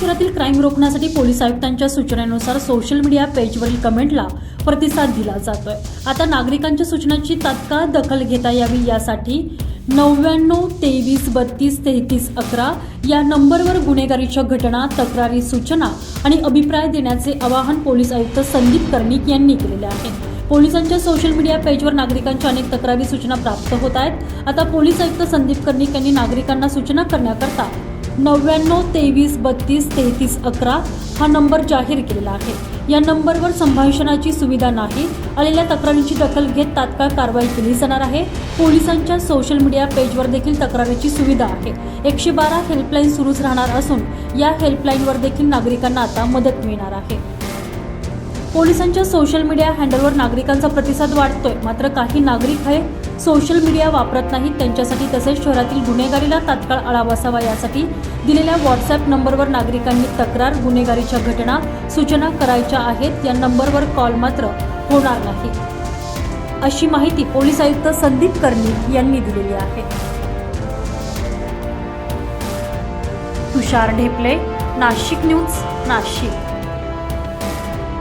पुरातील crime रोखण्यासाठी police आयुक्तांच्या सूचनेनुसार सोशल मीडिया पेजवरील कमेंटला प्रतिसाद दिला जातोय. आता नागरिकांच्या सूचनांची तात्काळ दखल घेता यावी यासाठी नव्याण्णव तेवीस बत्तीस तेहतीस अकरा या नंबरवर गुन्हेगारीच्या घटना तक्रारी सूचना आणि अभिप्राय देण्याचे आवाहन पोलीस आयुक्त संदीप कर्णिक यांनी केलेले आहे. पोलिसांच्या सोशल मीडिया पेजवर नागरिकांच्या अनेक तक्रारी सूचना प्राप्त होत आहेत. आता पोलीस आयुक्त संदीप कर्णिक यांनी नागरिकांना सूचना करण्याकरता नव्याण्णव तेवीस बत्तीस तेहतीस अकरा हा नंबर जाहीर केलेला आहे. या नंबरवर संभाषणाची सुविधा नाही. आलेल्या तक्रारींची दखल घेत तात्काळ कारवाई केली जाणार आहे. पोलिसांच्या सोशल मीडिया पेजवर देखील तक्रारीची सुविधा आहे. एकशे बारा हेल्पलाईन सुरूच राहणार असून या हेल्पलाईनवर देखील नागरिकांना आता मदत मिळणार आहे. पोलिसांच्या सोशल मीडिया हँडलवर नागरिकांचा प्रतिसाद वाढतोय. मात्र काही नागरिक हे सोशल मीडिया वापरत नाहीत त्यांच्यासाठी तसेच शहरातील गुन्हेगारीला तात्काळ आळा बसावा यासाठी दिलेल्या व्हॉट्सअप नंबरवर नागरिकांनी तक्रार गुन्हेगारीच्या घटना सूचना करायच्या आहेत या नंबरवर कॉल मात्र होणार नाही. अशी माहिती पोलीस आयुक्त संदीप कर्णिक यांनी दिलेली आहे. तुषार ढेपले नाशिक न्यूज नाशिक.